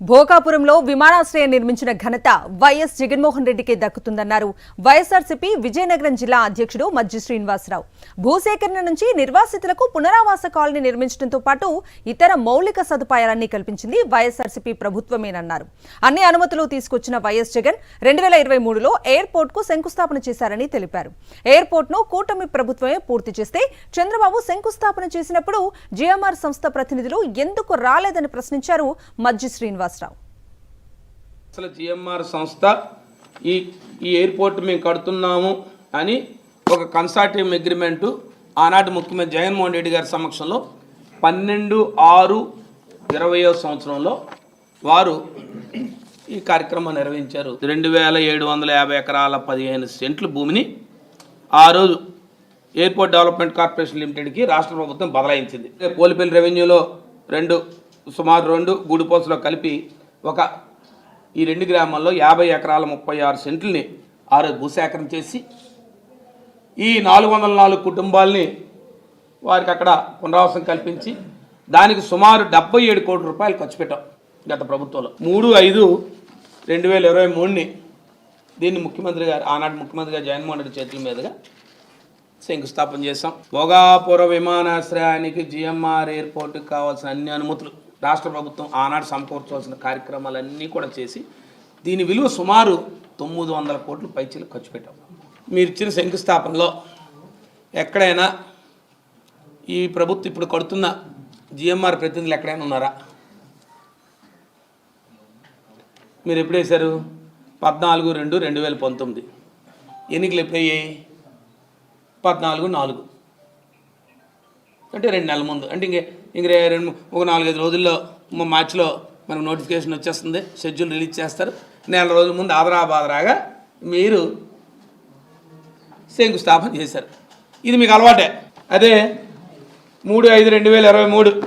భోగాపురంలో విమానాశ్రయం నిర్మించిన ఘనత వైఎస్ జగన్మోహన్ రెడ్డికే దక్కుతుందన్నారు. వైఎస్ఆర్సీపీ విజయనగరం జిల్లా అధ్యక్షుడు మజ్జి శ్రీనివాసరావు. భూసేకరణ నుంచి నిర్వాసితులకు పునరావాస కాలనీ నిర్మించడంతో పాటు ఇతర మౌలిక సదుపాయాలన్నీ కల్పించింది వైఎస్ఆర్సీపీ ప్రభుత్వమేనన్నారు. అన్ని అనుమతులు తీసుకొచ్చిన వైఎస్ జగన్ రెండు వేల ఇరవై మూడులో ఎయిర్పోర్ట్కు శంకుస్థాపన చేశారని తెలిపారు. ఎయిర్పోర్ట్ను కూటమి ప్రభుత్వమే పూర్తి చేస్తే చంద్రబాబు శంకుస్థాపన చేసినప్పుడు జిఎంఆర్ సంస్థ ప్రతినిధులు ఎందుకు రాలేదని ప్రశ్నించారు మజ్జి శ్రీనివాస్ శ్రీనివాసరావు. అసలు జిఎంఆర్ సంస్థ ఈ ఈ ఎయిర్పోర్ట్ మేము కడుతున్నాము అని ఒక కన్సార్టివ్ అగ్రిమెంటు ఆనాటి ముఖ్యమంత్రి జగన్మోహన్ రెడ్డి గారి సమక్షంలో పన్నెండు ఆరు ఇరవయో సంవత్సరంలో వారు ఈ కార్యక్రమం నిర్వహించారు. రెండు వేల ఏడు వందల యాభై ఎకరాల పదిహేను సెంట్ల భూమిని ఆ రోజు ఎయిర్పోర్ట్ డెవలప్మెంట్ కార్పొరేషన్ లిమిటెడ్కి రాష్ట్ర ప్రభుత్వం బదలాయించింది. పోలిపల్లి రెవెన్యూలో రెండు సుమారు రెండు గూడుపోసలో కలిపి ఒక ఈ రెండు గ్రామాల్లో యాభై ఎకరాల ముప్పై ఆరు సెంట్లని ఆరు భూసేకరణ చేసి ఈ నాలుగు వందల నాలుగు కుటుంబాల్ని వారికి అక్కడ పునరావాసం కల్పించి దానికి సుమారు డెబ్బై ఏడు కోట్ల రూపాయలు ఖర్చు పెట్టాం గత ప్రభుత్వంలో. మూడు ఐదు రెండు వేల ఇరవై మూడుని దీన్ని ముఖ్యమంత్రి గారు ఆనాటి ముఖ్యమంత్రి గారు జగన్మోహన్ రెడ్డి చేతుల మీదుగా శంకుస్థాపన చేస్తాం భోగాపుర విమానాశ్రయానికి జిఎంఆర్ ఎయిర్పోర్ట్కి కావాల్సిన అన్ని అనుమతులు రాష్ట్ర ప్రభుత్వం ఆనాడు సమకూర్చవలసిన కార్యక్రమాలన్నీ కూడా చేసి దీని విలువ సుమారు తొమ్మిది వందల కోట్లు పైచీలు ఖర్చు పెట్టాం. మీరు ఇచ్చిన శంకుస్థాపనలో ఎక్కడైనా ఈ ప్రభుత్వం ఇప్పుడు కడుతున్న జిఎంఆర్ ప్రతినిధులు ఎక్కడైనా ఉన్నారా? మీరు ఎప్పుడు వేశారు? పద్నాలుగు రెండు రెండు వేల పంతొమ్మిది. ఎన్నికలు ఎప్పుడయ్యాయి? పద్నాలుగు నాలుగు. అంటే రెండు నెలల ముందు. అంటే ఇంక ఇంక రే- రెండు ఒక నాలుగైదు రోజుల్లో మార్చిలో మనకు నోటిఫికేషన్ వచ్చేస్తుంది షెడ్యూల్ రిలీజ్ చేస్తారు. నెల రోజుల ముందు ఆదరాబాదరాగా మీరు శంకుస్థాపన చేశారు. ఇది మీకు అలవాటే. అదే మూడు ఐదు రెండు వేల ఇరవై మూడు.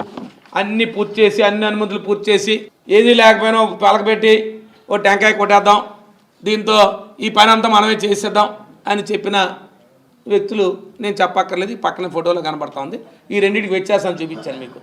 అన్నీ పూర్తి చేసి అన్ని అనుమతులు పూర్తి చేసి ఏది లేకపోయినా ఒక పలకపెట్టి ఓ టెంకాయ కొట్టేద్దాం. దీంతో ఈ పని అంతా మనమే చేసేద్దాం అని చెప్పిన వ్యక్తులు నేను చెప్పక్కర్లేదు ఈ పక్కన ఫోటోలో కనబడతా ఈ రెండింటికి వ్యత్యాసం చూపించాను మీకు.